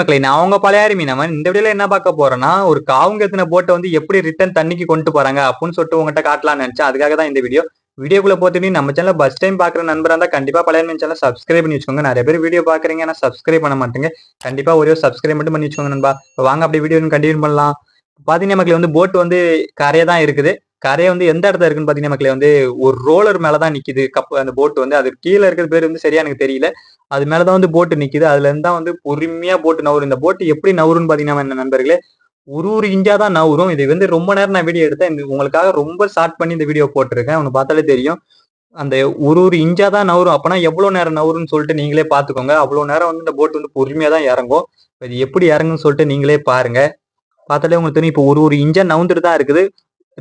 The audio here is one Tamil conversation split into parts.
மக்களை நான் அவங்க பழையாரி மீனவன் இந்த வீடியோல என்ன பார்க்க போறேன்னா ஒரு காவுங்க காவுங்கத்தின போட்டை வந்து எப்படி ரிட்டர்ன் தண்ணிக்கு கொண்டு போறாங்க அப்படின்னு சொல்லிட்டு உங்ககிட்ட காட்டலாம்னு நினைச்சேன். அதுக்காக தான் இந்த வீடியோ. வீடியோக்குள்ள போத்துட்டு நம்ம சேனல் ஃபஸ்ட் டைம் பாக்குற நண்பரா இருந்தா கண்டிப்பா பழைய மீன் சேனல் சப்ஸ்கிரைப் பண்ணி வச்சுக்கோங்க. நிறைய பேர் வீடியோ பாக்குறீங்க ஆனா சப்ஸ்கிரைப் பண்ண மாட்டேங்க. கண்டிப்பா ஒரே சப்ஸ்கிரைப் மட்டும் பண்ணி வச்சுக்கோங்க நண்பா. வாங்க அப்படி வீடியோ கண்டினியூ பண்ணலாம். பாத்தீங்கன்னா மக்கள் வந்து போட் வந்து கரையே தான் இருக்குது. கரையை வந்து எந்த இடத்துல இருக்குன்னு பார்த்தீங்கன்னா மக்களே வந்து ஒரு ரோலர் மேலதான் நிக்குது. கப் அந்த போட்டு வந்து அது கீழே இருக்கிற பேர் வந்து சரியா எனக்கு தெரியல. அது மேலதான் வந்து போட்டு நிக்குது. அதுல இருந்தா வந்து பொறுமையா போட்டு நவரும். இந்த போட்டு எப்படி நவருன்னு பாத்தீங்கன்னா என்ன நண்பர்களே ஒரு ஒரு இஞ்சா தான் நவரும். இது வந்து ரொம்ப நேரம் நான் வீடியோ எடுத்தேன். இந்த உங்களுக்காக ரொம்ப ஷார்ட் பண்ணி இந்த வீடியோ போட்டிருக்கேன். உனக்கு பார்த்தாலே தெரியும். அந்த ஒரு ஒரு இஞ்சா தான் நவரும். அப்பனா எவ்வளவு நேரம் நவரும்னு சொல்லிட்டு நீங்களே பாத்துக்கோங்க அவ்வளவு நேரம் வந்து இந்த போட் வந்து பொறுமையா தான் இறங்கும். இது எப்படி இறங்குன்னு சொல்லிட்டு நீங்களே பாருங்க. பார்த்தாலே உங்களுக்கு தெரியும். இப்போ ஒரு ஒரு இஞ்சா நவுந்துட்டு தான் இருக்குது.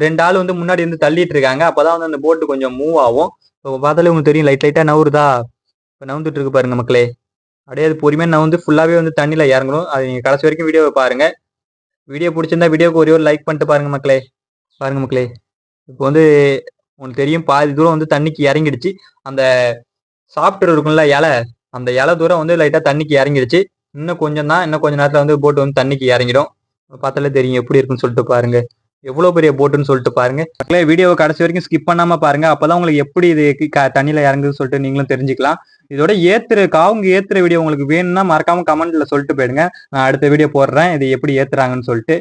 ரெண்டு ஆள் வந்து முன்னாடி வந்து தள்ளிட்டு இருக்காங்க அப்பதான் வந்து அந்த போட்டு கொஞ்சம் மூவ் ஆகும். இப்போ பார்த்தாலே உங்களுக்கு தெரியும் லைட் லைட்டா நவுருதா? இப்போ நவுந்துட்டு இருக்கு பாருங்க மக்களே. அப்படியே அது பொறுமையாக நான் வந்து ஃபுல்லாகவே வந்து தண்ணியில் இறங்கணும். அது நீங்கள் கடைசி வரைக்கும் வீடியோவை பாருங்க. வீடியோ பிடிச்சிருந்தா வீடியோக்கு ஒரே ஒரு லைக் பண்ணிட்டு பாருங்க மக்களே. பாருங்க மக்களே. இப்போ வந்து உங்களுக்கு தெரியும் பாதி தூரம் வந்து தண்ணிக்கு இறங்கிடுச்சு. அந்த சாஃப்ட்வேர் இருக்கும்ல இலை அந்த இலை தூரம் வந்து லைட்டாக தண்ணிக்கு இறங்கிடுச்சு. இன்னும் கொஞ்சம் தான் இன்னும் கொஞ்சம் நேரத்தில் வந்து போட்டு வந்து தண்ணிக்கு இறங்கிடும். பார்த்தாலே தெரியும் எப்படி இருக்குன்னு சொல்லிட்டு பாருங்க. எவ்வளவு பெரிய போட்டுன்னு சொல்லிட்டு பாருங்க. மக்களே வீடியோவை கடைசி வரைக்கும் ஸ்கிப் பண்ணாம பாருங்க. அப்பதான் உங்களுக்கு எப்படி இது தண்ணியில இறங்குதுன்னு சொல்லிட்டு நீங்களும் தெரிஞ்சுக்கலாம். இதோட ஏத்துற காவுங்க ஏத்துற வீடியோ உங்களுக்கு வேணும்னா மறக்காம கமெண்ட்ல சொல்லிட்டு போயிடுங்க. நான் அடுத்த வீடியோ போடுறேன். இது எப்படி ஏத்துறாங்கன்னு சொல்லிட்டு.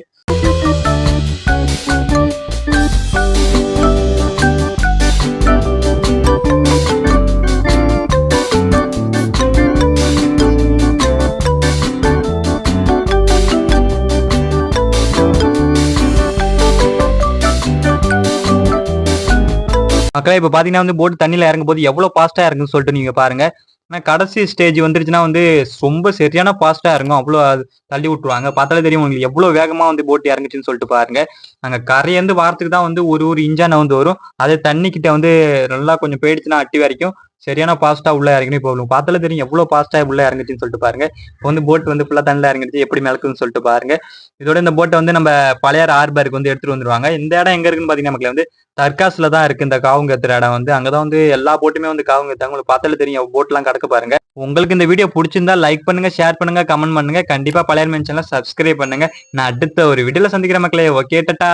மக்களே இப்ப பாத்தீங்கன்னா வந்து போட்டு தண்ணியில இறங்கும் போது எவ்வளவு ஃபாஸ்டா இருக்குன்னு சொல்லிட்டு நீங்க பாருங்க. ஆனா கடைசி ஸ்டேஜ் வந்துருச்சுன்னா வந்து ரொம்ப சரியான ஃபாஸ்ட்டாக இறங்கும். அவ்வளோ தள்ளி விட்டுருவாங்க. பார்த்தாலே தெரியும் உங்களுக்கு எவ்வளவு வேகமா வந்து போட்டு இறங்குச்சுன்னு சொல்லிட்டு பாருங்க. அங்க கரையேந்து வாரத்துக்கு தான் வந்து ஒரு ஒரு இன்ஜான வந்து வரும். அதே தண்ணி கிட்ட வந்து நல்லா கொஞ்சம் போயிடுச்சுன்னா அட்டி வரைக்கும் சரியான பாஸ்டா உள்ள இறங்கணும் இப்போ உங்களுக்கு பார்த்தாலே தெரியும் எவ்வளவு பாஸ்டா உள்ள இறங்குச்சுன்னு சொல்லிட்டு பாருங்க. இப்போ வந்து போட் வந்து ஃபுல்லா தண்ணில இறங்குச்சு எப்படி மிளக்குன்னு சொல்லிட்டு பாருங்க. இதோட இந்த போட்டை வந்து நம்ம பழையார் ஆர்பருக்கு வந்து எடுத்துட்டு வந்துருவாங்க. இந்த இடம் எங்க இருக்குன்னு பாத்தீங்கன்னா மக்களே வந்து தர்காஸ்ல தான் இருக்கு இந்த காவுங்கத்துற இடம் வந்து. அங்கதான் வந்து எல்லா போட்டுமே வந்து காவுங்கத்தாங்க உங்களுக்கு பார்த்தாலே தெரியும் போட்லாம் கிடக்க பாருங்க. உங்களுக்கு இந்த வீடியோ பிடிச்சிருந்தா லைக் பண்ணுங்க ஷேர் பண்ணுங்க கமெண்ட் பண்ணுங்க. கண்டிப்பா பழைய மென்ஷன்ல சப்ஸ்கிரைப் பண்ணுங்க. நான் அடுத்த ஒரு வீடியோல சந்திக்கிற மக்களே. Okay ta-ta